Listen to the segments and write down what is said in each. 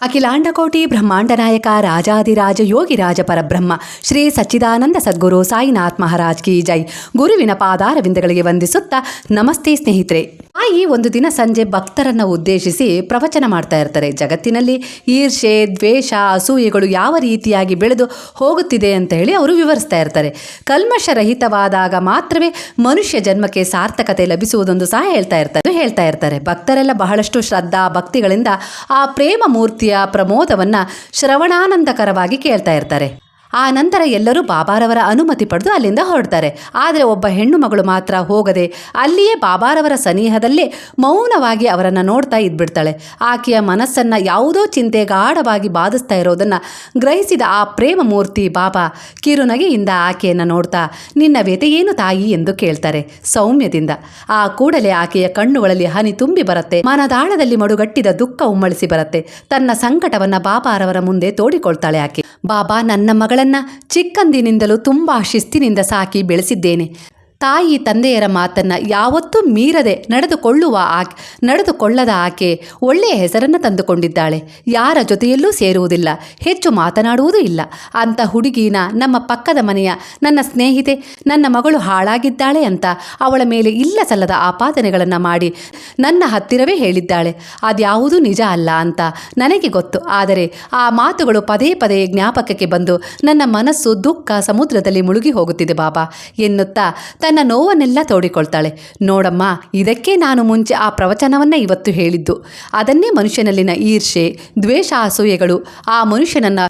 ಅಖಿಲಾಂಡಕೋಟಿ ಬ್ರಹ್ಮಾಂಡ ನಾಯಕ ರಾಜಾದಿರಾಜ ಯೋಗಿರಾಜ ಪರಬ್ರಹ್ಮ, ಶ್ರೀ ಸಚ್ಚಿದಾನಂದ ಸದ್ಗುರು ಸಾಯಿನಾಥ್ ಮಹಾರಾಜ್ ಕಿ ಜೈ. ಗುರುವಿನ ಪಾದಾರವಿಂದಗಳಿಗೆ ವಂದಿಸುತ್ತಾ ನಮಸ್ತೆ ಸ್ನೇಹಿತರೆ. ತಾಯಿ ಒಂದು ದಿನ ಸಂಜೆ ಭಕ್ತರನ್ನ ಉದ್ದೇಶಿಸಿ ಪ್ರವಚನ ಮಾಡ್ತಾ ಇರ್ತಾರೆ. ಜಗತ್ತಿನಲ್ಲಿ ಈರ್ಷೆ ದ್ವೇಷ, ಅಸೂಯೆಗಳು ಯಾವ ರೀತಿಯಾಗಿ ಬೆಳೆದು ಹೋಗುತ್ತಿದೆ ಅಂತ ಹೇಳಿ ಅವರು ವಿವರಿಸ್ತಾ ಇರ್ತಾರೆ. ಕಲ್ಮಶರಹಿತವಾದಾಗ ಮಾತ್ರವೇ ಮನುಷ್ಯ ಜನ್ಮಕ್ಕೆ ಸಾರ್ಥಕತೆ ಲಭಿಸುವುದೊಂದು ಸಹ ಹೇಳ್ತಾ ಇರ್ತಾರೆ. ಹೇಳ್ತಾ ಇರ್ತಾರೆ. ಭಕ್ತರೆಲ್ಲ ಬಹಳಷ್ಟು ಶ್ರದ್ಧಾ ಭಕ್ತಿಗಳಿಂದ ಆ ಪ್ರೇಮ ಮೂರ್ತಿಯ ಪ್ರಮೋದವನ್ನು ಶ್ರವಣಾನಂದಕರವಾಗಿ ಕೇಳ್ತಾ ಇರ್ತಾರೆ. ಆ ನಂತರ ಎಲ್ಲರೂ ಬಾಬಾರವರ ಅನುಮತಿ ಪಡೆದು ಅಲ್ಲಿಂದ ಹೊರಡ್ತಾರೆ. ಆದರೆ ಒಬ್ಬ ಹೆಣ್ಣು ಮಗಳು ಮಾತ್ರ ಹೋಗದೆ ಅಲ್ಲಿಯೇ ಬಾಬಾರವರ ಸನಿಹದಲ್ಲೇ ಮೌನವಾಗಿ ಅವರನ್ನು ನೋಡ್ತಾ ಇದ್ಬಿಡ್ತಾಳೆ. ಆಕೆಯ ಮನಸ್ಸನ್ನು ಯಾವುದೋ ಚಿಂತೆ ಗಾಢವಾಗಿ ಬಾಧಿಸ್ತಾ ಇರೋದನ್ನು ಗ್ರಹಿಸಿದ ಆ ಪ್ರೇಮ ಮೂರ್ತಿ ಬಾಬಾ ಕಿರುನಗೆಯಿಂದ ಆಕೆಯನ್ನು ನೋಡ್ತಾ, ನಿನ್ನ ವ್ಯತೆ ಏನು ತಾಯಿ? ಎಂದು ಕೇಳ್ತಾರೆ ಸೌಮ್ಯದಿಂದ. ಆ ಕೂಡಲೇ ಆಕೆಯ ಕಣ್ಣುಗಳಲ್ಲಿ ಹನಿ ತುಂಬಿ ಬರುತ್ತೆ. ಮನದಾಳದಲ್ಲಿ ಮಡುಗಟ್ಟಿದ ದುಃಖ ಉಮ್ಮಳಿಸಿ ಬರುತ್ತೆ. ತನ್ನ ಸಂಕಟವನ್ನು ಬಾಬಾರವರ ಮುಂದೆ ತೋಡಿಕೊಳ್ತಾಳೆ ಆಕೆ. ಬಾಬಾ ನನ್ನ ಮಗಳನ್ನು ಚಿಕ್ಕಂದಿನಿಂದಲೂ ತುಂಬ ಶಿಸ್ತಿನಿಂದ ಸಾಕಿ ಬೆಳೆಸಿದ್ದೇನೆ. ತಾಯಿ ತಂದೆಯರ ಮಾತನ್ನ ಯಾವತ್ತೂ ಮೀರದೆ ನಡೆದುಕೊಳ್ಳುವ ಆಕೆ, ನಡೆದುಕೊಳ್ಳದ ಆಕೆ ಒಳ್ಳೆಯ ಹೆಸರನ್ನು ತಂದುಕೊಂಡಿದ್ದಾಳೆ. ಯಾರ ಜೊತೆಯಲ್ಲೂ ಸೇರುವುದಿಲ್ಲ, ಹೆಚ್ಚು ಮಾತನಾಡುವುದೂ ಇಲ್ಲ. ಅಂಥ ಹುಡುಗಿನ ನಮ್ಮ ಪಕ್ಕದ ಮನೆಯ ನನ್ನ ಸ್ನೇಹಿತೆ, ನನ್ನ ಮಗಳು ಹಾಳಾಗಿದ್ದಾಳೆ ಅಂತ ಅವಳ ಮೇಲೆ ಇಲ್ಲ ಸಲ್ಲದ ಆಪಾದನೆಗಳನ್ನು ಮಾಡಿ ನನ್ನ ಹತ್ತಿರವೇ ಹೇಳಿದ್ದಾಳೆ. ಅದ್ಯಾವುದೂ ನಿಜ ಅಲ್ಲ ಅಂತ ನನಗೆ ಗೊತ್ತು. ಆದರೆ ಆ ಮಾತುಗಳು ಪದೇ ಪದೇ ಜ್ಞಾಪಕಕ್ಕೆ ಬಂದು ನನ್ನ ಮನಸ್ಸು ದುಃಖ ಸಮುದ್ರದಲ್ಲಿ ಮುಳುಗಿ ಹೋಗುತ್ತಿದೆ ಬಾಬಾ ಎನ್ನುತ್ತಾ ತನ್ನ ನೋವನ್ನೆಲ್ಲ ತೋಡಿಕೊಳ್ತಾಳೆ. ನೋಡಮ್ಮ, ಇದಕ್ಕೆ ನಾನು ಮುಂಚೆ ಆ ಪ್ರವಚನವನ್ನ ಇವತ್ತು ಹೇಳಿದ್ದು. ಅದನ್ನೇ ಮನುಷ್ಯನಲ್ಲಿನ ಈರ್ಷೆ ದ್ವೇಷ, ಅಸೂಯೆಗಳು. ಆ ಮನುಷ್ಯನನ್ನ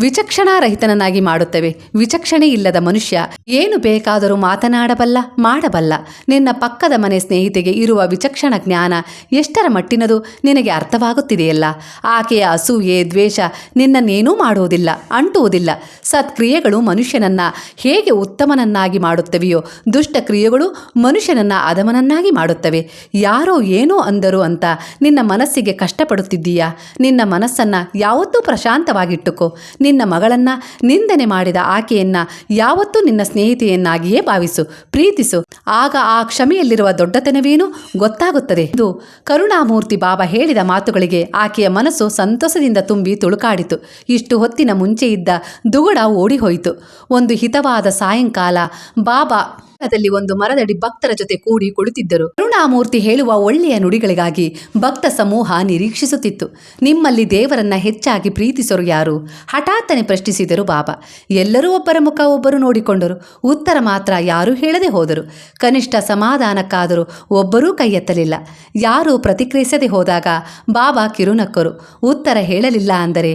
ವಿಚಕ್ಷಣಾರಹಿತನನ್ನಾಗಿ ಮಾಡುತ್ತವೆ. ವಿಚಕ್ಷಣೆ ಇಲ್ಲದ ಮನುಷ್ಯ ಏನು ಬೇಕಾದರೂ ಮಾತನಾಡಬಲ್ಲ, ಮಾಡಬಲ್ಲ. ನಿನ್ನ ಪಕ್ಕದ ಮನೆ ಸ್ನೇಹಿತೆಗೆ ಇರುವ ವಿಚಕ್ಷಣ ಜ್ಞಾನ ಎಷ್ಟರ ಮಟ್ಟಿನದು ನಿನಗೆ ಅರ್ಥವಾಗುತ್ತಿದೆಯಲ್ಲ? ಆಕೆಯ ಅಸೂಯೆ, ದ್ವೇಷ ನಿನ್ನನ್ನೇನೂ ಮಾಡುವುದಿಲ್ಲ, ಅಂಟುವುದಿಲ್ಲ. ಸತ್ಕ್ರಿಯೆಗಳು ಮನುಷ್ಯನನ್ನ ಹೇಗೆ ಉತ್ತಮನನ್ನಾಗಿ ಮಾಡುತ್ತವೆಯೋ ದುಷ್ಟ ಕ್ರಿಯೆಗಳು ಮನುಷ್ಯನನ್ನ ಅಧಮನನ್ನಾಗಿ ಮಾಡುತ್ತವೆ. ಯಾರೋ ಏನೋ ಅಂದರು ಅಂತ ನಿನ್ನ ಮನಸ್ಸಿಗೆ ಕಷ್ಟಪಡುತ್ತಿದ್ದೀಯಾ? ನಿನ್ನ ಮನಸ್ಸನ್ನ ಯಾವತ್ತೂ ಪ್ರಶಾಂತವಾಗಿಟ್ಟುಕೋ. ನಿನ್ನ ಮಗಳನ್ನ ನಿಂದನೆ ಮಾಡಿದ ಆಕೆಯನ್ನ ಯಾವತ್ತೂ ನಿನ್ನ ಸ್ನೇಹಿತೆಯನ್ನಾಗಿಯೇ ಭಾವಿಸು, ಪ್ರೀತಿಸು. ಆಗ ಆ ಕ್ಷಮೆಯಲ್ಲಿರುವ ದೊಡ್ಡತನವೇನು? ಗೊತ್ತಾಗುತ್ತದೆ. ಇದು ಕರುಣಾಮೂರ್ತಿ ಬಾಬಾ ಹೇಳಿದ ಮಾತುಗಳಿಗೆ ಆಕೆಯ ಮನಸ್ಸು ಸಂತೋಷದಿಂದ ತುಂಬಿ ತುಳುಕಾಡಿತು. ಇಷ್ಟು ಹೊತ್ತಿನ ಮುಂಚೆ ಇದ್ದ ದುಗುಡ ಓಡಿಹೋಯಿತು. ಒಂದು ಹಿತವಾದ ಸಾಯಂಕಾಲ ಬಾಬಾ ದಲ್ಲಿ ಒಂದು ಮರದಡಿ ಭಕ್ತರ ಜೊತೆ ಕೂಡಿ ಕುಳಿತಿದ್ದರು. ಕರುಣಾಮೂರ್ತಿ ಹೇಳುವ ಒಳ್ಳೆಯ ನುಡಿಗಳಿಗಾಗಿ ಭಕ್ತ ಸಮೂಹ ನಿರೀಕ್ಷಿಸುತ್ತಿತ್ತು. ನಿಮ್ಮಲ್ಲಿ ದೇವರನ್ನ ಹೆಚ್ಚಾಗಿ ಪ್ರೀತಿಸರು ಯಾರು? ಹಠಾತ್ತನೆ ಪ್ರಶ್ನಿಸಿದರು ಬಾಬಾ. ಎಲ್ಲರೂ ಒಬ್ಬರ ಮುಖ ಒಬ್ಬರು ನೋಡಿಕೊಂಡರು. ಉತ್ತರ ಮಾತ್ರ ಯಾರೂ ಹೇಳದೆ ಹೋದರು. ಕನಿಷ್ಠ ಸಮಾಧಾನಕ್ಕಾದರೂ ಒಬ್ಬರೂ ಕೈ ಎತ್ತಲಿಲ್ಲ ಯಾರೂ ಪ್ರತಿಕ್ರಿಯಿಸದೆ ಹೋದಾಗ ಬಾಬಾ ಕಿರುನಕ್ಕರು, ಉತ್ತರ ಹೇಳಲಿಲ್ಲ ಅಂದರೆ,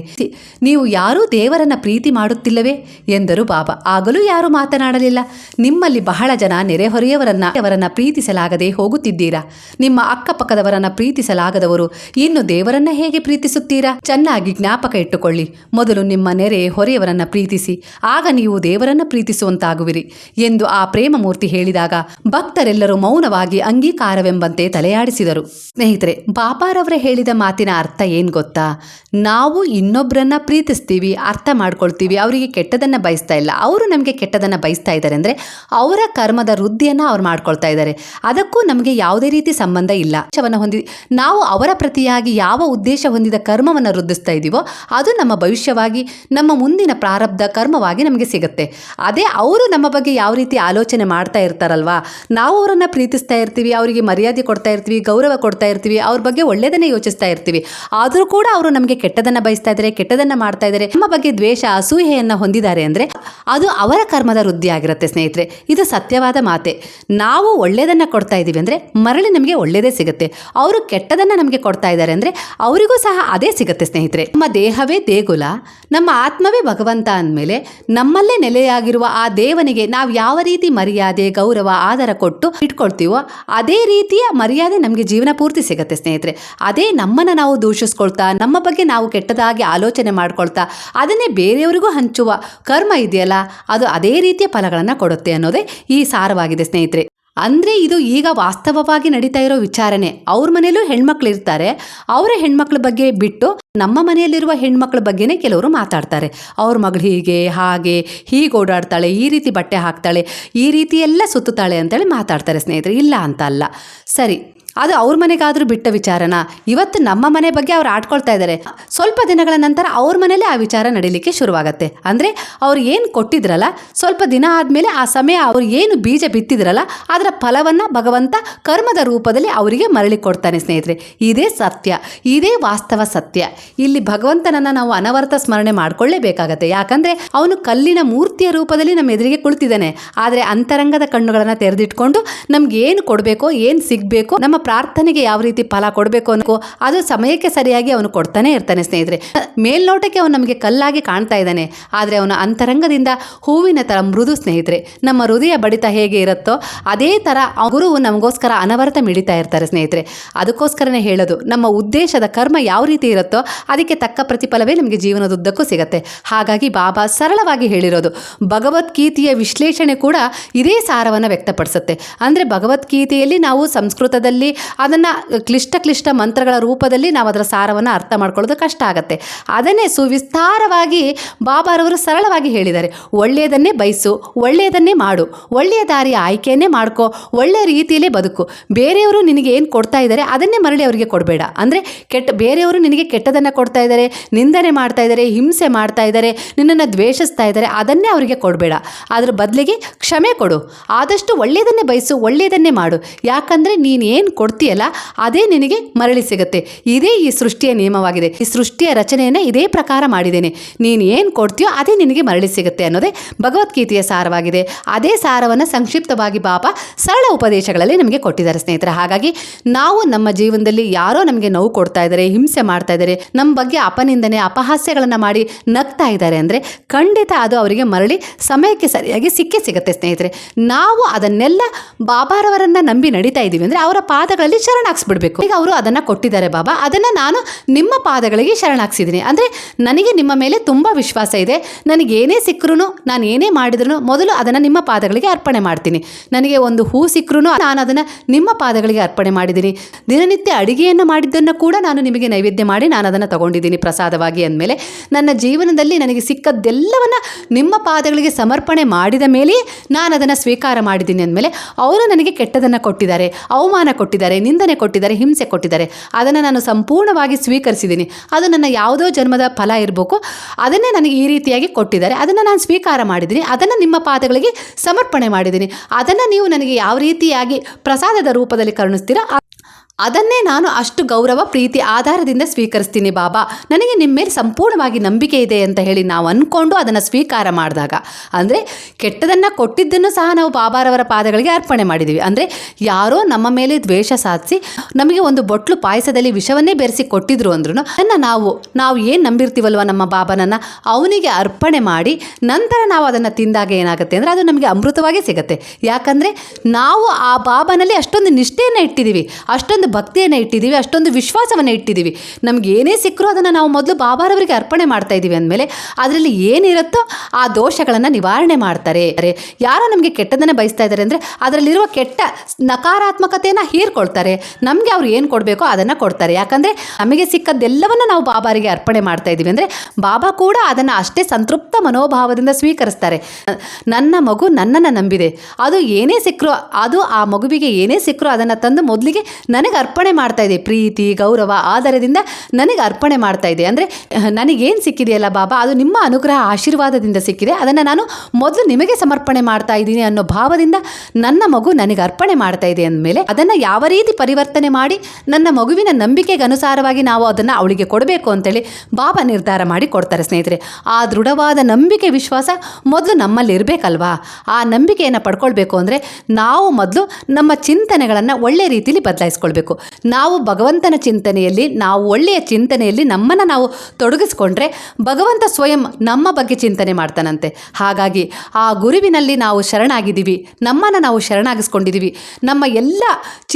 ನೀವು ಯಾರೂ ದೇವರನ್ನ ಪ್ರೀತಿ ಮಾಡುತ್ತಿಲ್ಲವೇ? ಎಂದರು ಬಾಬಾ. ಆಗಲೂ ಯಾರೂ ಮಾತನಾಡಲಿಲ್ಲ. ನಿಮ್ಮಲ್ಲಿ ಬಹಳ ಜನ ನೆರೆಹೊರೆಯವರನ್ನ ಅವರನ್ನ ಪ್ರೀತಿಸಲಾಗದೆ ಹೋಗುತ್ತಿದ್ದೀರಾ? ನಿಮ್ಮ ಅಕ್ಕಪಕ್ಕದವರನ್ನ ಪ್ರೀತಿಸಲಾಗದವರು ಇನ್ನು ದೇವರನ್ನ ಹೇಗೆ ಪ್ರೀತಿಸುತ್ತೀರಾ? ಚೆನ್ನಾಗಿ ಜ್ಞಾಪಕ ಇಟ್ಟುಕೊಳ್ಳಿ. ಮೊದಲು ನಿಮ್ಮ ನೆರೆ ಹೊರೆಯವರನ್ನ ಪ್ರೀತಿಸಿ, ಆಗ ನೀವು ದೇವರನ್ನ ಪ್ರೀತಿಸುವಂತಾಗುವಿರಿ ಎಂದು ಆ ಪ್ರೇಮಮೂರ್ತಿ ಹೇಳಿದಾಗ ಭಕ್ತರೆಲ್ಲರೂ ಮೌನವಾಗಿ ಅಂಗೀಕಾರವೆಂಬಂತೆ ತಲೆಯಾಡಿಸಿದರು. ಸ್ನೇಹಿತರೆ ಬಾಬಾರವರ ಹೇಳಿದ ಮಾತಿನ ಅರ್ಥ ಏನ್ ಗೊತ್ತಾ? ನಾವು ಇನ್ನೊಬ್ಬರನ್ನ ಪ್ರೀತಿಸ್ತೀವಿ, ಅರ್ಥ ಮಾಡ್ಕೊಳ್ತೀವಿ, ಅವರಿಗೆ ಕೆಟ್ಟದನ್ನ ಬಯಸ್ತಾ ಇಲ್ಲ. ಅವರು ನಮಗೆ ಕೆಟ್ಟದನ್ನ ಬಯಸ್ತಾ ಇದ್ದಾರೆ ಅಂದ್ರೆ ಅವರ ಕರ್ಮದ ವೃದ್ಧಿಯನ್ನು ಅವ್ರು ಮಾಡ್ಕೊಳ್ತಾ ಇದ್ದಾರೆ ಅದಕ್ಕೂ ನಮಗೆ ಯಾವುದೇ ರೀತಿ ಸಂಬಂಧ ಇಲ್ಲ. ಹೊಂದಿ, ನಾವು ಅವರ ಪ್ರತಿಯಾಗಿ ಯಾವ ಉದ್ದೇಶ ಹೊಂದಿದ ಕರ್ಮವನ್ನು ವೃದ್ಧಿಸ್ತಾ ಇದ್ದೀವೋ ಅದು ನಮ್ಮ ಭವಿಷ್ಯವಾಗಿ, ನಮ್ಮ ಮುಂದಿನ ಪ್ರಾರಬ್ಧ ಕರ್ಮವಾಗಿ ನಮಗೆ ಸಿಗುತ್ತೆ. ಅದೇ ಅವರು ನಮ್ಮ ಬಗ್ಗೆ ಯಾವ ರೀತಿ ಆಲೋಚನೆ ಮಾಡ್ತಾ ಇರ್ತಾರಲ್ವಾ? ನಾವು ಅವರನ್ನು ಪ್ರೀತಿಸ್ತಾ ಇರ್ತೀವಿ, ಅವರಿಗೆ ಮರ್ಯಾದೆ ಕೊಡ್ತಾ ಇರ್ತೀವಿ, ಗೌರವ ಕೊಡ್ತಾ ಇರ್ತೀವಿ, ಅವ್ರ ಬಗ್ಗೆ ಒಳ್ಳೆಯದನ್ನೇ ಯೋಚಿಸ್ತಾ ಇರ್ತೀವಿ. ಆದರೂ ಕೂಡ ಅವರು ನಮಗೆ ಕೆಟ್ಟದನ್ನ ಬಯಸ್ತಾ ಇದ್ದಾರೆ ಕೆಟ್ಟದನ್ನ ಮಾಡ್ತಾ ಇದ್ದಾರೆ ನಮ್ಮ ಬಗ್ಗೆ ದ್ವೇಷ ಅಸೂಹೆಯನ್ನು ಹೊಂದಿದ್ದಾರೆ ಅಂದರೆ ಅದು ಅವರ ಕರ್ಮದ ವೃದ್ಧಿಯಾಗಿರುತ್ತೆ ಸ್ನೇಹಿತರೆ. ಇದು ಸತ್ಯವಾದ ಮಾತೆ. ನಾವು ಒಳ್ಳೆಯದನ್ನು ಕೊಡ್ತಾ ಇದ್ದೀವಿ ಅಂದರೆ ಮರಳಿ ನಮಗೆ ಒಳ್ಳೆಯದೇ ಸಿಗುತ್ತೆ. ಅವರು ಕೆಟ್ಟದನ್ನು ನಮಗೆ ಕೊಡ್ತಾ ಇದ್ದಾರೆ ಅಂದರೆ ಅವರಿಗೂ ಸಹ ಅದೇ ಸಿಗುತ್ತೆ ಸ್ನೇಹಿತರೆ. ನಮ್ಮ ದೇಹವೇ ದೇಗುಲ, ನಮ್ಮ ಆತ್ಮವೇ ಭಗವಂತ ಅಂದಮೇಲೆ ನಮ್ಮಲ್ಲೇ ನೆಲೆಯಾಗಿರುವ ಆ ದೇವನಿಗೆ ನಾವು ಯಾವ ರೀತಿ ಮರ್ಯಾದೆ, ಗೌರವ ಆಧಾರ ಕೊಟ್ಟು ಇಟ್ಕೊಳ್ತೀವೋ ಅದೇ ರೀತಿಯ ಮರ್ಯಾದೆ ನಮಗೆ ಜೀವನ ಪೂರ್ತಿ ಸಿಗುತ್ತೆ ಸ್ನೇಹಿತರೆ. ಅದೇ ನಮ್ಮನ್ನು ನಾವು ದೂಷಿಸ್ಕೊಳ್ತಾ, ನಮ್ಮ ಬಗ್ಗೆ ನಾವು ಕೆಟ್ಟದಾಗಿ ಆಲೋಚನೆ ಮಾಡ್ಕೊಳ್ತಾ, ಅದನ್ನೇ ಬೇರೆಯವರಿಗೂ ಹಂಚುವ ಕರ್ಮ ಇದೆಯಲ್ಲ, ಅದು ಅದೇ ರೀತಿಯ ಫಲಗಳನ್ನು ಕೊಡುತ್ತೆ ಅನ್ನೋದೇ ಈ ಸಾರವಾಗಿದೆ, ಸ್ನೇಹಿತರೆ. ಅಂದ್ರೆ ಇದು ಈಗ ವಾಸ್ತವವಾಗಿ ನಡೀತಾ ಇರೋ ವಿಚಾರಣೆ ಅವ್ರ ಮನೇಲೂ ಹೆಣ್ಮಕ್ಳು ಇರ್ತಾರೆ ಅವರ ಹೆಣ್ಮಕ್ಳ ಬಗ್ಗೆ ಬಿಟ್ಟು ನಮ್ಮ ಮನೆಯಲ್ಲಿರುವ ಹೆಣ್ಮಕ್ಳ ಬಗ್ಗೆನೇ ಕೆಲವರು ಮಾತಾಡ್ತಾರೆ. ಅವ್ರ ಮಗಳು ಹೀಗೆ, ಹಾಗೆ, ಹೀಗೆ ಓಡಾಡ್ತಾಳೆ, ಈ ರೀತಿ ಬಟ್ಟೆ ಹಾಕ್ತಾಳೆ, ಈ ರೀತಿ ಎಲ್ಲ ಸುತ್ತುತ್ತಾಳೆ ಅಂತೇಳಿ ಮಾತಾಡ್ತಾರೆ, ಸ್ನೇಹಿತರೆ. ಇಲ್ಲ ಅಂತ ಅಲ್ಲ. ಸರಿ ಅದು ಅವ್ರ ಮನೆಗಾದರೂ ಬಿಟ್ಟ ವಿಚಾರನ? ಇವತ್ತು ನಮ್ಮ ಮನೆ ಬಗ್ಗೆ ಅವ್ರು ಆಡ್ಕೊಳ್ತಾ ಇದ್ದಾರೆ ಸ್ವಲ್ಪ ದಿನಗಳ ನಂತರ ಅವ್ರ ಮನೇಲೆ ಆ ವಿಚಾರ ನಡೀಲಿಕ್ಕೆ ಶುರುವಾಗತ್ತೆ. ಅಂದರೆ ಅವ್ರು ಏನು ಕೊಟ್ಟಿದ್ರಲ್ಲ, ಸ್ವಲ್ಪ ದಿನ ಆದಮೇಲೆ ಆ ಸಮಯ ಅವ್ರು ಏನು ಬೀಜ ಬಿತ್ತಿದ್ರಲ್ಲ, ಅದರ ಫಲವನ್ನು ಭಗವಂತ ಕರ್ಮದ ರೂಪದಲ್ಲಿ ಅವರಿಗೆ ಮರಳಿ ಕೊಡ್ತಾನೆ ಸ್ನೇಹಿತರೆ. ಇದೇ ಸತ್ಯ, ಇದೇ ವಾಸ್ತವ ಸತ್ಯ. ಇಲ್ಲಿ ಭಗವಂತನನ್ನು ನಾವು ಅನವರ್ತ ಸ್ಮರಣೆ ಮಾಡಿಕೊಳ್ಳೇಬೇಕಾಗತ್ತೆ. ಯಾಕಂದರೆ ಅವನು ಕಲ್ಲಿನ ಮೂರ್ತಿಯ ರೂಪದಲ್ಲಿ ನಮ್ಮ ಎದುರಿಗೆ ಕುಳಿತಿದ್ದಾನೆ. ಆದರೆ ಅಂತರಂಗದ ಕಣ್ಣುಗಳನ್ನು ತೆರೆದಿಟ್ಕೊಂಡು ನಮ್ಗೆ ಏನು ಕೊಡಬೇಕೋ, ಏನು ಸಿಗಬೇಕೋ, ನಮ್ಮ ಪ್ರಾರ್ಥನೆಗೆ ಯಾವ ರೀತಿ ಫಲ ಕೊಡಬೇಕು ಅನ್ಕೋ ಅದು ಸಮಯಕ್ಕೆ ಸರಿಯಾಗಿ ಅವನು ಕೊಡ್ತಾನೆ ಇರ್ತಾನೆ, ಸ್ನೇಹಿತರೆ. ಮೇಲ್ನೋಟಕ್ಕೆ ಅವನು ನಮಗೆ ಕಲ್ಲಾಗಿ ಕಾಣ್ತಾ ಇದ್ದಾನೆ. ಆದರೆ ಅವನ ಅಂತರಂಗದಿಂದ ಹೂವಿನ ಥರ ಮೃದು, ಸ್ನೇಹಿತರೆ. ನಮ್ಮ ಹೃದಯ ಬಡಿತ ಹೇಗೆ ಇರುತ್ತೋ ಅದೇ ಥರ ಆ ಗುರುವು ನಮಗೋಸ್ಕರ ಅನವರತ ಮಿಡಿತಾ ಇರ್ತಾರೆ, ಸ್ನೇಹಿತರೆ. ಅದಕ್ಕೋಸ್ಕರನೇ ಹೇಳೋದು, ನಮ್ಮ ಉದ್ದೇಶದ ಕರ್ಮ ಯಾವ ರೀತಿ ಇರುತ್ತೋ ಅದಕ್ಕೆ ತಕ್ಕ ಪ್ರತಿಫಲವೇ ನಮಗೆ ಜೀವನದುದ್ದಕ್ಕೂ ಸಿಗುತ್ತೆ. ಹಾಗಾಗಿ ಬಾಬಾ ಸರಳವಾಗಿ ಹೇಳಿರೋದು, ಭಗವದ್ಗೀತೆಯ ವಿಶ್ಲೇಷಣೆ ಕೂಡ ಇದೇ ಸಾರವನ್ನು ವ್ಯಕ್ತಪಡಿಸುತ್ತೆ. ಅಂದರೆ ಭಗವದ್ಗೀತೆಯಲ್ಲಿ ನಾವು ಸಂಸ್ಕೃತದಲ್ಲಿ ಅದನ್ನು ಕ್ಲಿಷ್ಟ ಕ್ಲಿಷ್ಟ ಮಂತ್ರಗಳ ರೂಪದಲ್ಲಿ ನಾವು ಅದರ ಸಾರವನ್ನು ಅರ್ಥ ಮಾಡ್ಕೊಳ್ಳೋದು ಕಷ್ಟ ಆಗುತ್ತೆ. ಅದನ್ನೇ ಸುವಿಸ್ತಾರವಾಗಿ ಬಾಬಾರವರು ಸರಳವಾಗಿ ಹೇಳಿದ್ದಾರೆ. ಒಳ್ಳೆಯದನ್ನೇ ಬಯಸು, ಒಳ್ಳೆಯದನ್ನೇ ಮಾಡು, ಒಳ್ಳೆಯ ದಾರಿಯ ಆಯ್ಕೆಯನ್ನೇ ಮಾಡ್ಕೋ, ಒಳ್ಳೆಯ ರೀತಿಯಲ್ಲೇ ಬದುಕು. ಬೇರೆಯವರು ನಿನಗೆ ಏನು ಕೊಡ್ತಾ ಇದ್ದಾರೆ ಅದನ್ನೇ ಮರಳಿ ಅವರಿಗೆ ಕೊಡಬೇಡ. ಅಂದರೆ ಕೆಟ್ಟ, ಬೇರೆಯವರು ನಿನಗೆ ಕೆಟ್ಟದನ್ನು ಕೊಡ್ತಾ ಇದ್ದಾರೆ, ನಿಂದನೆ ಮಾಡ್ತಾ ಇದ್ದಾರೆ, ಹಿಂಸೆ ಮಾಡ್ತಾ ಇದ್ದಾರೆ, ನಿನ್ನನ್ನು ದ್ವೇಷಿಸ್ತಾ ಇದ್ದಾರೆ, ಅದನ್ನೇ ಅವರಿಗೆ ಕೊಡಬೇಡ. ಅದರ ಬದಲಿಗೆ ಕ್ಷಮೆ ಕೊಡು. ಆದಷ್ಟು ಒಳ್ಳೆಯದನ್ನೇ ಬಯಸು, ಒಳ್ಳೆಯದನ್ನೇ ಮಾಡು. ಯಾಕಂದರೆ ನೀನು ಏನು ಕೊಡ್ತೀಯಲ್ಲ, ಅದೇ ನಿನಗೆ ಮರಳಿ ಸಿಗುತ್ತೆ. ಇದೇ ಈ ಸೃಷ್ಟಿಯ ನಿಯಮವಾಗಿದೆ. ಈ ಸೃಷ್ಟಿಯ ರಚನೆಯನ್ನು ಇದೇ ಪ್ರಕಾರ ಮಾಡಿದ್ದೇನೆ. ನೀನು ಏನು ಕೊಡ್ತೀಯೋ ಅದೇ ನಿನಗೆ ಮರಳಿ ಸಿಗುತ್ತೆ ಅನ್ನೋದೇ ಭಗವದ್ಗೀತೆಯ ಸಾರವಾಗಿದೆ. ಅದೇ ಸಾರವನ್ನು ಸಂಕ್ಷಿಪ್ತವಾಗಿ ಬಾಬಾ ಸರಳ ಉಪದೇಶಗಳಲ್ಲಿ ನಮಗೆ ಕೊಟ್ಟಿದ್ದಾರೆ ಸ್ನೇಹಿತರೆ. ಹಾಗಾಗಿ ನಾವು ನಮ್ಮ ಜೀವನದಲ್ಲಿ ಯಾರೋ ನಮಗೆ ನೋವು ಕೊಡ್ತಾ ಇದ್ದಾರೆ, ಹಿಂಸೆ ಮಾಡ್ತಾ ಇದ್ದಾರೆ ನಮ್ಮ ಬಗ್ಗೆ ಅಪನಿಂದನೆ, ಅಪಹಾಸ್ಯಗಳನ್ನು ಮಾಡಿ ನಗ್ತಾ ಇದ್ದಾರೆ ಅಂದರೆ ಖಂಡಿತ ಅದು ಅವರಿಗೆ ಮರಳಿ ಸಮಯಕ್ಕೆ ಸರಿಯಾಗಿ ಸಿಕ್ಕೇ ಸಿಗುತ್ತೆ ಸ್ನೇಹಿತರೆ. ನಾವು ಅದನ್ನೆಲ್ಲ ಬಾಬಾರವರನ್ನು ನಂಬಿ ನಡೀತಾ ಇದ್ದೀವಿ ಅಂದರೆ ಅವರ ಪಾದಗಳಲ್ಲಿ ಶರಣಾಗಿಸ್ಬಿಡ್ಬೇಕು. ಈಗ ಅವರು ಅದನ್ನ ಕೊಟ್ಟಿದ್ದಾರೆ ಬಾಬಾ. ಅದನ್ನ ನಾನು ನಿಮ್ಮ ಪಾದಗಳಿಗೆ ಶರಣಾಗಿಸಿದ್ದೀನಿ ಅಂದರೆ ನನಗೆ ನಿಮ್ಮ ಮೇಲೆ ತುಂಬ ವಿಶ್ವಾಸ ಇದೆ. ನನಗೆ ಏನೇ ಸಿಕ್ಕರೂ ನಾನು ಏನೇ ಮಾಡಿದ್ರು ಮೊದಲು ಅದನ್ನು ನಿಮ್ಮ ಪಾದಗಳಿಗೆ ಅರ್ಪಣೆ ಮಾಡ್ತೀನಿ. ನನಗೆ ಒಂದು ಹೂ ಸಿಕ್ಕರೂ ನಾನು ಅದನ್ನು ನಿಮ್ಮ ಪಾದಗಳಿಗೆ ಅರ್ಪಣೆ ಮಾಡಿದ್ದೀನಿ ದಿನನಿತ್ಯ ಅಡಿಗೆಯನ್ನು ಮಾಡಿದ್ದನ್ನು ಕೂಡ ನಾನು ನಿಮಗೆ ನೈವೇದ್ಯ ಮಾಡಿ ನಾನು ಅದನ್ನು ತಗೊಂಡಿದ್ದೀನಿ ಪ್ರಸಾದವಾಗಿ ಅಂದಮೇಲೆ. ನನ್ನ ಜೀವನದಲ್ಲಿ ನನಗೆ ಸಿಕ್ಕದ್ದೆಲ್ಲವನ್ನ ನಿಮ್ಮ ಪಾದಗಳಿಗೆ ಸಮರ್ಪಣೆ ಮಾಡಿದ ಮೇಲೆ ನಾನು ಅದನ್ನು ಸ್ವೀಕಾರ ಮಾಡಿದ್ದೀನಿ ಅಂದಮೇಲೆ. ಅವರು ನನಗೆ ಕೆಟ್ಟದನ್ನು ಕೊಟ್ಟಿದ್ದಾರೆ, ಅವಮಾನ ಕೊಟ್ಟಿದ್ದಾರೆ. ನಿಂದನೆ ಕೊಟ್ಟಿದ್ದಾರೆ, ಹಿಂಸೆ ಕೊಟ್ಟಿದ್ದಾರೆ. ಅದನ್ನು ನಾನು ಸಂಪೂರ್ಣವಾಗಿ ಸ್ವೀಕರಿಸಿದ್ದೀನಿ. ಅದು ನನ್ನ ಯಾವುದೋ ಜನ್ಮದ ಫಲ ಇರಬೇಕು. ಅದನ್ನೇ ನನಗೆ ಈ ರೀತಿಯಾಗಿ ಕೊಟ್ಟಿದ್ದಾರೆ. ಅದನ್ನು ನಾನು ಸ್ವೀಕಾರ ಮಾಡಿದ್ದೀನಿ. ಅದನ್ನು ನಿಮ್ಮ ಪಾದಗಳಿಗೆ ಸಮರ್ಪಣೆ ಮಾಡಿದ್ದೀನಿ. ಅದನ್ನು ನೀವು ನನಗೆ ಯಾವ ರೀತಿಯಾಗಿ ಪ್ರಸಾದದ ರೂಪದಲ್ಲಿ ಕರುಣಿಸ್ತೀರಾ ಅದನ್ನೇ ನಾನು ಅಷ್ಟು ಗೌರವ, ಪ್ರೀತಿ, ಆಧಾರದಿಂದ ಸ್ವೀಕರಿಸ್ತೀನಿ ಬಾಬಾ. ನನಗೆ ನಿಮ್ಮ ಮೇಲೆ ಸಂಪೂರ್ಣವಾಗಿ ನಂಬಿಕೆ ಇದೆ ಅಂತ ಹೇಳಿ ನಾವು ಅಂದ್ಕೊಂಡು ಅದನ್ನು ಸ್ವೀಕಾರ ಮಾಡಿದಾಗ. ಅಂದರೆ ಕೆಟ್ಟದನ್ನು ಕೊಟ್ಟಿದ್ದನ್ನು ಸಹ ನಾವು ಬಾಬಾರವರ ಪಾದಗಳಿಗೆ ಅರ್ಪಣೆ ಮಾಡಿದ್ದೀವಿ ಅಂದರೆ ಯಾರೋ ನಮ್ಮ ಮೇಲೆ ದ್ವೇಷ ಸಾಧಿಸಿ ನಮಗೆ ಒಂದು ಬೊಟ್ಲು ಪಾಯಸದಲ್ಲಿ ವಿಷವನ್ನೇ ಬೆರೆಸಿ ಕೊಟ್ಟಿದ್ರು ಅಂದ್ರೂ ಅದನ್ನು ನಾವು ನಾವು ಏನು ನಂಬಿರ್ತೀವಲ್ವ ನಮ್ಮ ಬಾಬನನ್ನು? ಅವನಿಗೆ ಅರ್ಪಣೆ ಮಾಡಿ ನಂತರ ನಾವು ಅದನ್ನು ತಿಂದಾಗ ಏನಾಗುತ್ತೆ ಅಂದರೆ ಅದು ನಮಗೆ ಅಮೃತವಾಗಿ ಸಿಗುತ್ತೆ. ಯಾಕಂದರೆ ನಾವು ಆ ಬಾಬನಲ್ಲಿ ಅಷ್ಟೊಂದು ನಿಷ್ಠೆಯನ್ನು ಇಟ್ಟಿದ್ದೀವಿ ಅಷ್ಟೊಂದು ಭಕ್ತಿಯನ್ನು ಇಟ್ಟಿದ್ದೀವಿ, ಅಷ್ಟೊಂದು ವಿಶ್ವಾಸವನ್ನು ಇಟ್ಟಿದ್ದೀವಿ. ನಮ್ಗೆ ಏನೇ ಸಿಕ್ಕರೂ ಅದನ್ನು ನಾವು ಮೊದಲು ಬಾಬಾರವರಿಗೆ ಅರ್ಪಣೆ ಮಾಡ್ತಾ ಇದ್ದೀವಿ ಅಂದಮೇಲೆ ಅದರಲ್ಲಿ ಏನಿರುತ್ತೋ ಆ ದೋಷಗಳನ್ನು ನಿವಾರಣೆ ಮಾಡ್ತಾರೆ. ಯಾರೋ ನಮಗೆ ಕೆಟ್ಟದನ್ನೇ ಬಯಸ್ತಾ ಇದ್ದಾರೆ ಅಂದರೆ ಅದರಲ್ಲಿರುವ ಕೆಟ್ಟ ನಕಾರಾತ್ಮಕತೆಯನ್ನು ಹೀರ್ಕೊಳ್ತಾರೆ. ನಮಗೆ ಅವ್ರು ಏನು ಕೊಡಬೇಕೋ ಅದನ್ನು ಕೊಡ್ತಾರೆ. ಯಾಕಂದರೆ ನಮಗೆ ಸಿಕ್ಕದ್ದೆಲ್ಲವನ್ನು ನಾವು ಬಾಬಾರಿಗೆ ಅರ್ಪಣೆ ಮಾಡ್ತಾ ಇದ್ದೀವಿ ಅಂದರೆ ಬಾಬಾ ಕೂಡ ಅದನ್ನು ಅಷ್ಟೇ ಸಂತೃಪ್ತ ಮನೋಭಾವದಿಂದ ಸ್ವೀಕರಿಸ್ತಾರೆ. ನನ್ನ ಮಗು ನನ್ನನ್ನು ನಂಬಿದೆ. ಅದು ಏನೇ ಸಿಕ್ಕರೂ, ಅದು ಆ ಮಗುವಿಗೆ ಏನೇ ಸಿಕ್ಕರೂ ಅದನ್ನು ತಂದು ಮೊದಲಿಗೆ ನನಗೆ ಅರ್ಪಣೆ ಮಾಡ್ತಾ ಇದೆ. ಪ್ರೀತಿ, ಗೌರವ, ಆಧಾರದಿಂದ ನನಗೆ ಅರ್ಪಣೆ ಮಾಡ್ತಾ ಇದೆ. ಅಂದರೆ ನನಗೇನು ಸಿಕ್ಕಿದೆಯಲ್ಲ ಬಾಬಾ? ಅದು ನಿಮ್ಮ ಅನುಗ್ರಹ, ಆಶೀರ್ವಾದದಿಂದ ಸಿಕ್ಕಿದೆ. ಅದನ್ನು ನಾನು ಮೊದಲು ನಿಮಗೆ ಸಮರ್ಪಣೆ ಮಾಡ್ತಾ ಇದ್ದೀನಿ ಅನ್ನೋ ಭಾವದಿಂದ ನನ್ನ ಮಗು ನನಗೆ ಅರ್ಪಣೆ ಮಾಡ್ತಾ ಇದೆ ಅಂದಮೇಲೆ ಅದನ್ನು ಯಾವ ರೀತಿ ಪರಿವರ್ತನೆ ಮಾಡಿ, ನನ್ನ ಮಗುವಿನ ನಂಬಿಕೆಗೆ ಅನುಸಾರವಾಗಿ ನಾವು ಅದನ್ನು ಅವಳಿಗೆ ಕೊಡಬೇಕು ಅಂತೇಳಿ ಬಾಬಾ ನಿರ್ಧಾರ ಮಾಡಿ ಕೊಡ್ತಾರೆ ಸ್ನೇಹಿತರೆ. ಆ ದೃಢವಾದ ನಂಬಿಕೆ ವಿಶ್ವಾಸ ಮೊದಲು ನಮ್ಮಲ್ಲಿ ಇರಬೇಕಲ್ವಾ? ಆ ನಂಬಿಕೆಯನ್ನು ಪಡ್ಕೊಳ್ಬೇಕು ಅಂದರೆ ನಾವು ಮೊದಲು ನಮ್ಮ ಚಿಂತನೆಗಳನ್ನು ಒಳ್ಳೆ ರೀತಿಯಲ್ಲಿ ಬದಲಾಯಿಸ್ಕೊಳ್ಬೇಕು. ನಾವು ಭಗವಂತನ ಚಿಂತನೆಯಲ್ಲಿ, ನಾವು ಒಳ್ಳೆಯ ಚಿಂತನೆಯಲ್ಲಿ ನಮ್ಮನ್ನು ನಾವು ತೊಡಗಿಸ್ಕೊಂಡ್ರೆ ಭಗವಂತ ಸ್ವಯಂ ನಮ್ಮ ಬಗ್ಗೆ ಚಿಂತನೆ ಮಾಡ್ತಾನಂತೆ. ಹಾಗಾಗಿ ಆ ಗುರುವಿನಲ್ಲಿ ನಾವು ಶರಣಾಗಿದ್ದೀವಿ, ನಮ್ಮನ್ನು ನಾವು ಶರಣಾಗಿಸ್ಕೊಂಡಿದ್ದೀವಿ, ನಮ್ಮ ಎಲ್ಲ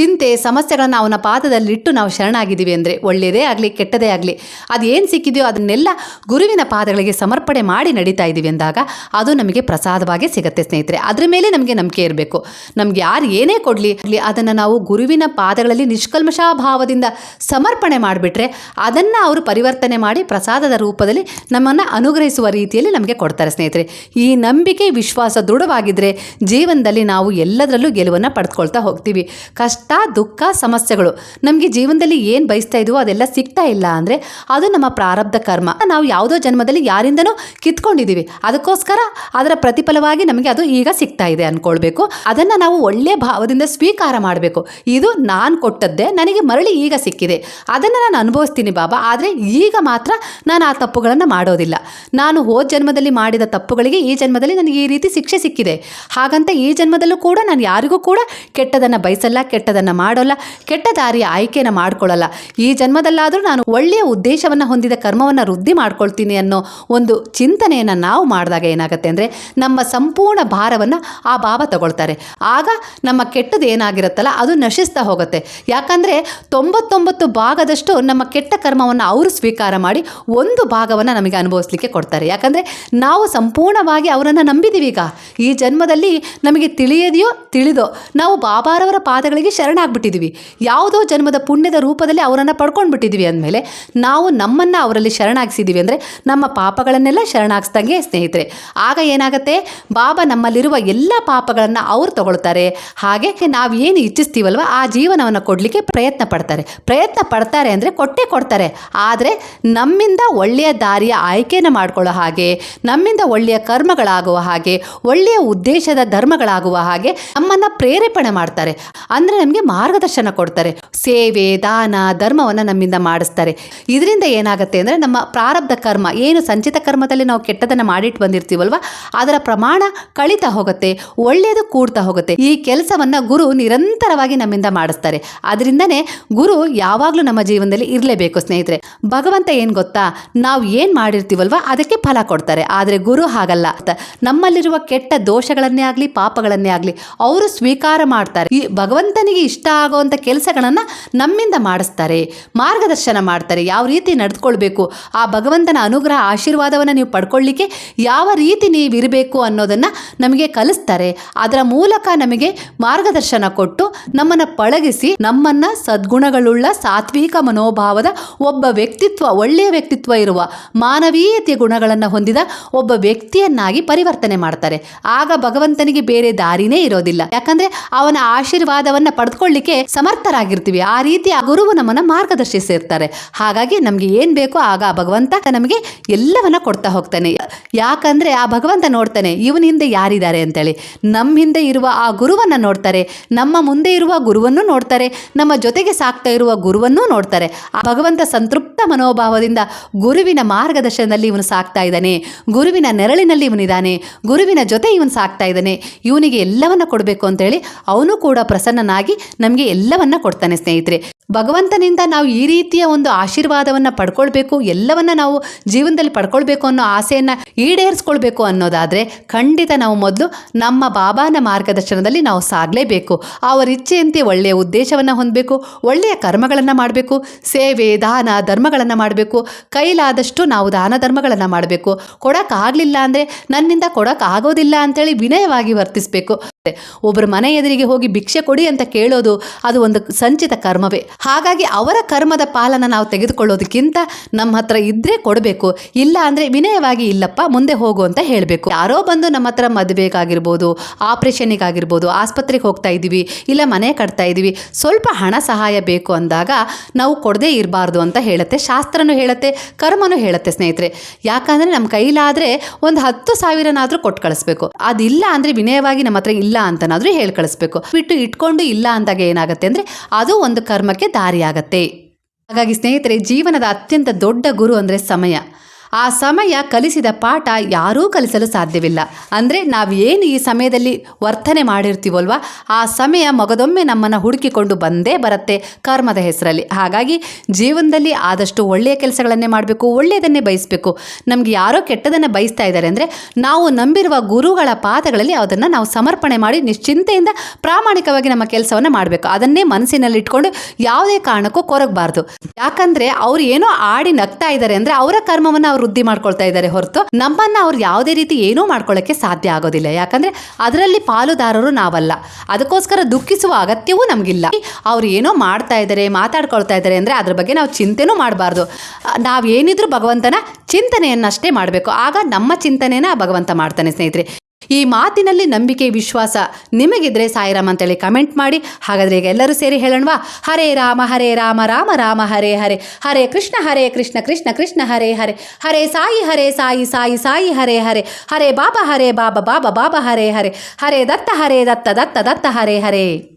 ಚಿಂತೆ, ಸಮಸ್ಯೆಗಳನ್ನು ಅವನ ಪಾದದಲ್ಲಿಟ್ಟು ನಾವು ಶರಣಾಗಿದ್ದೀವಿ ಅಂದರೆ ಒಳ್ಳೆಯದೇ ಆಗಲಿ, ಕೆಟ್ಟದೇ ಆಗಲಿ, ಅದೇನು ಸಿಕ್ಕಿದೆಯೋ ಅದನ್ನೆಲ್ಲ ಗುರುವಿನ ಪಾದಗಳಿಗೆ ಸಮರ್ಪಣೆ ಮಾಡಿ ನಡೀತಾ ಇದ್ದೀವಿ ಅಂದಾಗ ಅದು ನಮಗೆ ಪ್ರಸಾದವಾಗಿ ಸಿಗುತ್ತೆ ಸ್ನೇಹಿತರೆ. ಅದರ ಮೇಲೆ ನಮಗೆ ನಂಬಿಕೆ ಇರಬೇಕು. ನಮ್ಗೆ ಯಾರು ಏನೇ ಕೊಡಲಿ, ಅದನ್ನು ನಾವು ಗುರುವಿನ ಪಾದಗಳಲ್ಲಿ ನಿಷ್ಕಲ್ಮಷಾಭಾವದಿಂದ ಸಮರ್ಪಣೆ ಮಾಡಿಬಿಟ್ರೆ ಅದನ್ನು ಅವರು ಪರಿವರ್ತನೆ ಮಾಡಿ ಪ್ರಸಾದದ ರೂಪದಲ್ಲಿ ನಮ್ಮನ್ನು ಅನುಗ್ರಹಿಸುವ ರೀತಿಯಲ್ಲಿ ನಮಗೆ ಕೊಡ್ತಾರೆ ಸ್ನೇಹಿತರೆ. ಈ ನಂಬಿಕೆ, ವಿಶ್ವಾಸ ದೃಢವಾಗಿದ್ದರೆ ಜೀವನದಲ್ಲಿ ನಾವು ಎಲ್ಲದರಲ್ಲೂ ಗೆಲುವನ್ನು ಪಡೆದುಕೊಳ್ತಾ ಹೋಗ್ತೀವಿ. ಕಷ್ಟ, ದುಃಖ, ಸಮಸ್ಯೆಗಳು ನಮಗೆ ಜೀವನದಲ್ಲಿ ಏನು ಬಯಸ್ತಾ ಇದೀವೋ ಅದೆಲ್ಲ ಸಿಗ್ತಾ ಇಲ್ಲ ಅಂದರೆ ಅದು ನಮ್ಮ ಪ್ರಾರಬ್ಧ ಕರ್ಮ. ನಾವು ಯಾವುದೋ ಜನ್ಮದಲ್ಲಿ ಯಾರಿಂದನೂ ಕಿತ್ಕೊಂಡಿದ್ದೀವಿ ಅದಕ್ಕೋಸ್ಕರ ಅದರ ಪ್ರತಿಫಲವಾಗಿ ನಮಗೆ ಅದು ಈಗ ಸಿಗ್ತಾ ಇದೆ ಅಂದ್ಕೊಳ್ಬೇಕು ಅದನ್ನು ನಾವು ಒಳ್ಳೆಯ ಭಾವದಿಂದ ಸ್ವೀಕಾರ ಮಾಡಬೇಕು. ಇದು ನಾನು ಕೊಟ್ಟದ್ದೇ ನನಗೆ ಮರಳಿ ಈಗ ಸಿಕ್ಕಿದೆ. ಅದನ್ನು ನಾನು ಅನುಭವಿಸ್ತೀನಿ ಬಾಬಾ. ಆದರೆ ಈಗ ಮಾತ್ರ ನಾನು ಆ ತಪ್ಪುಗಳನ್ನು ಮಾಡೋದಿಲ್ಲ. ನಾನು ಹೋದ ಜನ್ಮದಲ್ಲಿ ಮಾಡಿದ ತಪ್ಪುಗಳಿಗೆ ಈ ಜನ್ಮದಲ್ಲಿ ನನಗೆ ಈ ರೀತಿ ಶಿಕ್ಷೆ ಸಿಕ್ಕಿದೆ. ಹಾಗಂತ ಈ ಜನ್ಮದಲ್ಲೂ ಕೂಡ ನಾನು ಯಾರಿಗೂ ಕೂಡ ಕೆಟ್ಟದನ್ನು ಬಯಸಲ್ಲ, ಕೆಟ್ಟದನ್ನು ಮಾಡೋಲ್ಲ, ಕೆಟ್ಟ ದಾರಿಯ ಆಯ್ಕೆಯನ್ನು ಮಾಡ್ಕೊಳ್ಳಲ್ಲ. ಈ ಜನ್ಮದಲ್ಲಾದರೂ ನಾನು ಒಳ್ಳೆಯ ಉದ್ದೇಶವನ್ನು ಹೊಂದಿದ ಕರ್ಮವನ್ನು ವೃದ್ಧಿ ಮಾಡ್ಕೊಳ್ತೀನಿ ಅನ್ನೋ ಒಂದು ಚಿಂತನೆಯನ್ನು ನಾವು ಮಾಡಿದಾಗ ಏನಾಗುತ್ತೆ ಅಂದರೆ ನಮ್ಮ ಸಂಪೂರ್ಣ ಭಾರವನ್ನು ಆ ಬಾಬಾ ತಗೊಳ್ತಾರೆ. ಆಗ ನಮ್ಮ ಕೆಟ್ಟದ್ದು ಏನಾಗಿರುತ್ತಲ್ಲ, ಅದು ನಶಿಸ್ತಾ ಹೋಗುತ್ತೆ. ಯಾಕಂದರೆ ತೊಂಬತ್ತೊಂಬತ್ತು ಭಾಗದಷ್ಟು ನಮ್ಮ ಕೆಟ್ಟ ಕರ್ಮವನ್ನು ಅವರು ಸ್ವೀಕಾರ ಮಾಡಿ ಒಂದು ಭಾಗವನ್ನು ನಮಗೆ ಅನುಭವಿಸ್ಲಿಕ್ಕೆ ಕೊಡ್ತಾರೆ. ಯಾಕಂದರೆ ನಾವು ಸಂಪೂರ್ಣವಾಗಿ ಅವರನ್ನು ನಂಬಿದ್ದೀವಿ ಈಗ. ಈ ಜನ್ಮದಲ್ಲಿ ನಮಗೆ ತಿಳಿಯದೆಯೋ ತಿಳಿದೋ ನಾವು ಬಾಬಾರವರ ಪಾದಗಳಿಗೆ ಶರಣಾಗ್ಬಿಟ್ಟಿದ್ದೀವಿ ಯಾವುದೋ ಜನ್ಮದ ಪುಣ್ಯದ ರೂಪದಲ್ಲಿ ಅವರನ್ನು ಪಡ್ಕೊಂಡು ಬಿಟ್ಟಿದ್ದೀವಿ ಅಂದಮೇಲೆ ನಾವು ನಮ್ಮನ್ನು ಅವರಲ್ಲಿ ಶರಣಾಗಿಸಿದ್ದೀವಿ ಅಂದರೆ ನಮ್ಮ ಪಾಪಗಳನ್ನೆಲ್ಲ ಶರಣಾಗಿಸ್ದಂಗೆ ಸ್ನೇಹಿತರೆ. ಆಗ ಏನಾಗುತ್ತೆ? ಬಾಬಾ ನಮ್ಮಲ್ಲಿರುವ ಎಲ್ಲ ಪಾಪಗಳನ್ನು ಅವ್ರು ತಗೊಳ್ತಾರೆ. ಹಾಗೆ ನಾವು ಏನು ಇಚ್ಛಿಸ್ತೀವಲ್ವ? ಆ ಜೀವನವನ್ನು ಕೊಡಲಿಕ್ಕೆ ಪ್ರಯತ್ನ ಪಡ್ತಾರೆ. ಪ್ರಯತ್ನ ಪಡ್ತಾರೆ ಅಂದರೆ ಕೊಟ್ಟೇ ಕೊಡ್ತಾರೆ. ಆದರೆ ನಮ್ಮಿಂದ ಒಳ್ಳೆಯ ದಾರಿಯ ಆಯ್ಕೆಯನ್ನು ಮಾಡಿಕೊಳ್ಳೋ ಹಾಗೆ, ನಮ್ಮಿಂದ ಒಳ್ಳೆಯ ಕರ್ಮಗಳಾಗುವ ಹಾಗೆ, ಒಳ್ಳೆಯ ಉದ್ದೇಶದ ಧರ್ಮಗಳಾಗುವ ಹಾಗೆ ನಮ್ಮನ್ನು ಪ್ರೇರೇಪಣೆ ಮಾಡ್ತಾರೆ. ಅಂದರೆ ನಮಗೆ ಮಾರ್ಗದರ್ಶನ ಕೊಡ್ತಾರೆ. ಸೇವೆ, ದಾನ, ಧರ್ಮವನ್ನು ನಮ್ಮಿಂದ ಮಾಡಿಸ್ತಾರೆ. ಇದರಿಂದ ಏನಾಗುತ್ತೆ ಅಂದರೆ ನಮ್ಮ ಪ್ರಾರಬ್ಧ ಕರ್ಮ, ಏನು ಸಂಚಿತ ಕರ್ಮದಲ್ಲಿ ನಾವು ಕೆಟ್ಟದನ್ನು ಮಾಡಿಟ್ಟು ಬಂದಿರ್ತೀವಲ್ವ, ಅದರ ಪ್ರಮಾಣ ಕಳೀತಾ ಹೋಗುತ್ತೆ ಒಳ್ಳೆಯದು ಕೂಡ್ತಾ ಹೋಗುತ್ತೆ. ಈ ಕೆಲಸವನ್ನು ಗುರು ನಿರಂತರವಾಗಿ ನಮ್ಮಿಂದ ಮಾಡಿಸ್ತಾರೆ. ಅದರಿಂದನೇ ಗುರು ಯಾವಾಗಲೂ ನಮ್ಮ ಜೀವನದಲ್ಲಿ ಇರಲೇಬೇಕು ಸ್ನೇಹಿತರೆ. ಭಗವಂತ ಏನು ಗೊತ್ತಾ? ನಾವು ಏನು ಮಾಡಿರ್ತೀವಲ್ವ ಅದಕ್ಕೆ ಫಲ ಕೊಡ್ತಾರೆ. ಆದರೆ ಗುರು ಹಾಗಲ್ಲ. ನಮ್ಮಲ್ಲಿರುವ ಕೆಟ್ಟ ದೋಷಗಳನ್ನೇ ಆಗಲಿ, ಪಾಪಗಳನ್ನೇ ಆಗಲಿ, ಅವರು ಸ್ವೀಕಾರ ಮಾಡ್ತಾರೆ. ಈ ಭಗವಂತನಿಗೆ ಇಷ್ಟ ಆಗುವಂಥ ಕೆಲಸಗಳನ್ನು ನಮ್ಮಿಂದ ಮಾಡಿಸ್ತಾರೆ. ಮಾರ್ಗದರ್ಶನ ಮಾಡ್ತಾರೆ. ಯಾವ ರೀತಿ ನಡೆದುಕೊಳ್ಬೇಕು? ಆ ಭಗವಂತನ ಅನುಗ್ರಹ, ಆಶೀರ್ವಾದವನ್ನು ನೀವು ಪಡ್ಕೊಳ್ಳಿಕ್ಕೆ ಯಾವ ರೀತಿ ನೀವು ಇರಬೇಕು ಅನ್ನೋದನ್ನು ನಮಗೆ ಕಲಿಸ್ತಾರೆ. ಅದರ ಮೂಲಕ ನಮಗೆ ಮಾರ್ಗದರ್ಶನ ಕೊಟ್ಟು ನಮ್ಮನ್ನು ಪಳಗಿಸಿ ನಮ್ಮನ್ನು ಸದ್ಗುಣಗಳುಳ್ಳ ಸಾತ್ವಿಕ ಮನೋಭಾವದ ಒಬ್ಬ ವ್ಯಕ್ತಿತ್ವ, ಒಳ್ಳೆಯ ವ್ಯಕ್ತಿತ್ವ ಇರುವ ಮಾನವೀಯತೆಯ ಗುಣಗಳನ್ನು ಹೊಂದಿದ ಒಬ್ಬ ವ್ಯಕ್ತಿಯನ್ನಾಗಿ ಪರಿವರ್ತನೆ ಮಾಡ್ತಾರೆ. ಆಗ ಭಗವಂತನಿಗೆ ಬೇರೆ ದಾರಿನೇ ಇರೋದಿಲ್ಲ. ಯಾಕಂದ್ರೆ ಅವನ ಆಶೀರ್ವಾದವನ್ನ ಪಡೆದುಕೊಳ್ಳಿಕ್ಕೆ ಸಮರ್ಥರಾಗಿರ್ತೀವಿ. ಆ ರೀತಿ ಆ ಗುರುವು ನಮ್ಮನ್ನ ಮಾರ್ಗದರ್ಶಿಸಿರ್ತಾರೆ ಹಾಗಾಗಿ ನಮಗೆ ಏನು ಬೇಕೋ ಆಗ ಆ ಭಗವಂತ ನಮಗೆ ಎಲ್ಲವನ್ನ ಕೊಡ್ತಾ ಹೋಗ್ತಾನೆ. ಯಾಕಂದ್ರೆ ಆ ಭಗವಂತ ನೋಡ್ತಾನೆ, ಇವನ ಹಿಂದೆ ಯಾರಿದ್ದಾರೆ? ಅಂತೇಳಿ. ನಮ್ಮ ಹಿಂದೆ ಇರುವ ಆ ಗುರುವನ್ನು ನೋಡ್ತಾರೆ. ನಮ್ಮ ಮುಂದೆ ಇರುವ ಗುರುವನ್ನು ನೋಡ್ತಾರೆ. ನಮ್ಮ ಜೊತೆಗೆ ಸಾಕ್ತಾ ಇರುವ ಗುರುವನ್ನೂ ನೋಡ್ತಾರೆ. ಆ ಭಗವಂತ ಸಂತೃಪ್ತ ಮನೋಭಾವದಿಂದ ಗುರುವಿನ ಮಾರ್ಗದರ್ಶನದಲ್ಲಿ ಇವನು ಸಾಕ್ತಾ ಇದ್ದಾನೆ. ಗುರುವಿನ ನೆರಳಿನಲ್ಲಿ ಇವನಿದ್ದಾನೆ ಗುರುವಿನ ಜೊತೆ ಇವನು ಸಾಕ್ತಾ ಇದ್ದಾನೆ. ಇವನಿಗೆ ಎಲ್ಲವನ್ನ ಕೊಡಬೇಕು ಅಂತೇಳಿ ಅವನು ಕೂಡ ಪ್ರಸನ್ನನಾಗಿ ನಮಗೆ ಎಲ್ಲವನ್ನ ಕೊಡ್ತಾನೆ ಸ್ನೇಹಿತರೆ. ಭಗವಂತನಿಂದ ನಾವು ಈ ರೀತಿಯ ಒಂದು ಆಶೀರ್ವಾದವನ್ನು ಪಡ್ಕೊಳ್ಬೇಕು, ಎಲ್ಲವನ್ನ ನಾವು ಜೀವನದಲ್ಲಿ ಪಡ್ಕೊಳ್ಬೇಕು ಅನ್ನೋ ಆಸೆಯನ್ನು ಈಡೇರಿಸ್ಕೊಳ್ಬೇಕು ಅನ್ನೋದಾದರೆ ಖಂಡಿತ ನಾವು ಮೊದಲು ನಮ್ಮ ಬಾಬಾನ ಮಾರ್ಗದರ್ಶನದಲ್ಲಿ ನಾವು ಸಾಗಲೇಬೇಕು. ಅವರ ಇಚ್ಛೆಯಂತೆ ಒಳ್ಳೆಯ ಉದ್ದೇಶವನ್ನು ಹೊಂದಬೇಕು, ಒಳ್ಳೆಯ ಕರ್ಮಗಳನ್ನು ಮಾಡಬೇಕು, ಸೇವೆ, ದಾನ, ಧರ್ಮಗಳನ್ನು ಮಾಡಬೇಕು, ಕೈಲಾದಷ್ಟು ನಾವು ದಾನ ಧರ್ಮಗಳನ್ನು ಮಾಡಬೇಕು. ಕೊಡೋಕ್ಕಾಗಲಿಲ್ಲ ಅಂದರೆ ನನ್ನಿಂದ ಕೊಡೋಕ್ಕಾಗೋದಿಲ್ಲ ಅಂತೇಳಿ ವಿನಯವಾಗಿ ವರ್ತಿಸಬೇಕು. ಒಬ್ಬರ ಮನೆ ಎದುರಿಗೆ ಹೋಗಿ ಭಿಕ್ಷೆ ಕೊಡಿ ಅಂತ ಕೇಳೋದು ಅದು ಒಂದು ಸಂಚಿತ ಕರ್ಮವೇ. ಹಾಗಾಗಿ ಅವರ ಕರ್ಮದ ಪಾಲನ ನಾವು ತೆಗೆದುಕೊಳ್ಳೋದಕ್ಕಿಂತ ನಮ್ಮ ಹತ್ರ ಇದ್ರೆ ಕೊಡಬೇಕು, ಇಲ್ಲ ಅಂದರೆ ವಿನಯವಾಗಿ ಇಲ್ಲಪ್ಪ, ಮುಂದೆ ಹೋಗು ಅಂತ ಹೇಳಬೇಕು. ಯಾರೋ ಬಂದು ನಮ್ಮ ಹತ್ರ ಮದುವೆಗಾಗಿರ್ಬೋದು, ಆಪ್ರೇಷನಿಗಾಗಿರ್ಬೋದು, ಆಸ್ಪತ್ರೆಗೆ ಹೋಗ್ತಾ ಇದ್ದೀವಿ, ಇಲ್ಲ ಮನೆ ಕಟ್ತಾ ಇದ್ದೀವಿ, ಸ್ವಲ್ಪ ಹಣ ಸಹಾಯ ಬೇಕು ಅಂದಾಗ ನಾವು ಕೊಡದೇ ಇರಬಾರ್ದು ಅಂತ ಹೇಳುತ್ತೆ, ಶಾಸ್ತ್ರನೂ ಹೇಳುತ್ತೆ, ಕರ್ಮನೂ ಹೇಳುತ್ತೆ ಸ್ನೇಹಿತರೆ. ಯಾಕಂದರೆ ನಮ್ಮ ಕೈಲಾದರೆ ಒಂದು ಹತ್ತು ಸಾವಿರನಾದರೂ ಕೊಟ್ಟು ಕಳಿಸ್ಬೇಕು. ಅದಿಲ್ಲ ಅಂದರೆ ವಿನಯವಾಗಿ ನಮ್ಮ ಹತ್ರ ಇಲ್ಲ ಅಂತನಾದರೂ ಹೇಳಿ ಕಳಿಸ್ಬೇಕು. ಬಿಟ್ಟು ಇಟ್ಕೊಂಡು ಇಲ್ಲ ಅಂದಾಗ ಏನಾಗುತ್ತೆ ಅಂದ್ರೆ ಅದು ಒಂದು ಕರ್ಮಕ್ಕೆ ದಾರಿಯಾಗತ್ತೆ. ಹಾಗಾಗಿ ಸ್ನೇಹಿತರೆ, ಜೀವನದ ಅತ್ಯಂತ ದೊಡ್ಡ ಗುರು ಅಂದ್ರೆ ಸಮಯ. ಆ ಸಮಯ ಕಲಿಸಿದ ಪಾಠ ಯಾರೂ ಕಲಿಸಲು ಸಾಧ್ಯವಿಲ್ಲ. ಅಂದರೆ ನಾವು ಏನು ಈ ಸಮಯದಲ್ಲಿ ವರ್ತನೆ ಮಾಡಿರ್ತೀವಲ್ವ? ಆ ಸಮಯ ಮಗದೊಮ್ಮೆ ನಮ್ಮನ್ನು ಹುಡುಕಿಕೊಂಡು ಬಂದೇ ಬರುತ್ತೆ ಕರ್ಮದ ಹೆಸರಲ್ಲಿ. ಹಾಗಾಗಿ ಜೀವನದಲ್ಲಿ ಆದಷ್ಟು ಒಳ್ಳೆಯ ಕೆಲಸಗಳನ್ನೇ ಮಾಡಬೇಕು, ಒಳ್ಳೆಯದನ್ನೇ ಬಯಸಬೇಕು. ನಮಗೆ ಯಾರೋ ಕೆಟ್ಟದನ್ನು ಬಯಸ್ತಾ ಇದ್ದಾರೆ ಅಂದರೆ ನಾವು ನಂಬಿರುವ ಗುರುಗಳ ಪಾದಗಳಲ್ಲಿ ಅದನ್ನು ನಾವು ಸಮರ್ಪಣೆ ಮಾಡಿ ನಿಶ್ಚಿಂತೆಯಿಂದ ಪ್ರಾಮಾಣಿಕವಾಗಿ ನಮ್ಮ ಕೆಲಸವನ್ನು ಮಾಡಬೇಕು. ಅದನ್ನೇ ಮನಸ್ಸಿನಲ್ಲಿ ಇಟ್ಕೊಂಡು ಯಾವುದೇ ಕಾರಣಕ್ಕೂ ಕೊರಗಬಾರ್ದು. ಯಾಕಂದರೆ ಅವ್ರು ಏನೋ ಆಡಿ ನಗ್ತಾ ಇದ್ದಾರೆ ಅಂದರೆ ಅವರ ಕರ್ಮವನ್ನು ಅವ್ರು ವೃದ್ಧಿ ಮಾಡ್ಕೊಳ್ತಾ ಇದ್ದಾರೆ ಹೊರತು ನಮ್ಮನ್ನ ಅವ್ರು ಯಾವುದೇ ರೀತಿ ಏನೂ ಮಾಡ್ಕೊಳ್ಳೋಕ್ಕೆ ಸಾಧ್ಯ ಆಗೋದಿಲ್ಲ. ಯಾಕಂದ್ರೆ ಅದರಲ್ಲಿ ಪಾಲುದಾರರು ನಾವಲ್ಲ. ಅದಕ್ಕೋಸ್ಕರ ದುಃಖಿಸುವ ಅಗತ್ಯವೂ ನಮಗಿಲ್ಲ. ಅವ್ರು ಏನೋ ಮಾಡ್ತಾ ಇದ್ದಾರೆ, ಮಾತಾಡ್ಕೊಳ್ತಾ ಇದ್ದಾರೆ ಅಂದರೆ ಅದ್ರ ಬಗ್ಗೆ ನಾವು ಚಿಂತೆನೂ ಮಾಡಬಾರ್ದು. ಏನಿದ್ರು ಭಗವಂತನ ಚಿಂತನೆಯನ್ನಷ್ಟೇ ಮಾಡಬೇಕು. ಆಗ ನಮ್ಮ ಚಿಂತನೆನ ಭಗವಂತ ಮಾಡ್ತಾನೆ ಸ್ನೇಹಿತರೆ. ಈ ಮಾತಿನಲ್ಲಿ ನಂಬಿಕೆ, ವಿಶ್ವಾಸ ನಿಮಗಿದ್ರೆ ಸಾಯಿರಾಮ್ ಅಂತೇಳಿ ಕಮೆಂಟ್ ಮಾಡಿ. ಹಾಗಾದ್ರೆ ಈಗ ಎಲ್ಲರೂ ಸೇರಿ ಹೇಳೋಣವಾ? ಹರೇ ರಾಮ ಹರೇ ರಾಮ ರಾಮ ರಾಮ, ಹರೇ ಹರೇ. ಹರೇ ಕೃಷ್ಣ ಹರೇ ಕೃಷ್ಣ ಕೃಷ್ಣ ಕೃಷ್ಣ, ಹರೇ ಹರೇ. ಹರೇ ಸಾಯಿ ಹರೇ ಸಾಯಿ ಸಾಯಿ ಸಾಯಿ, ಹರೇ ಹರೇ. ಹರೇ ಬಾಬಾ ಹರೇ ಬಾಬಾ ಬಾಬಾ ಬಾಬಾ, ಹರೇ ಹರೇ. ಹರೇ ದತ್ತ ಹರೇ ದತ್ತ ದತ್ತ ದತ್ತ, ಹರೇ ಹರೇ.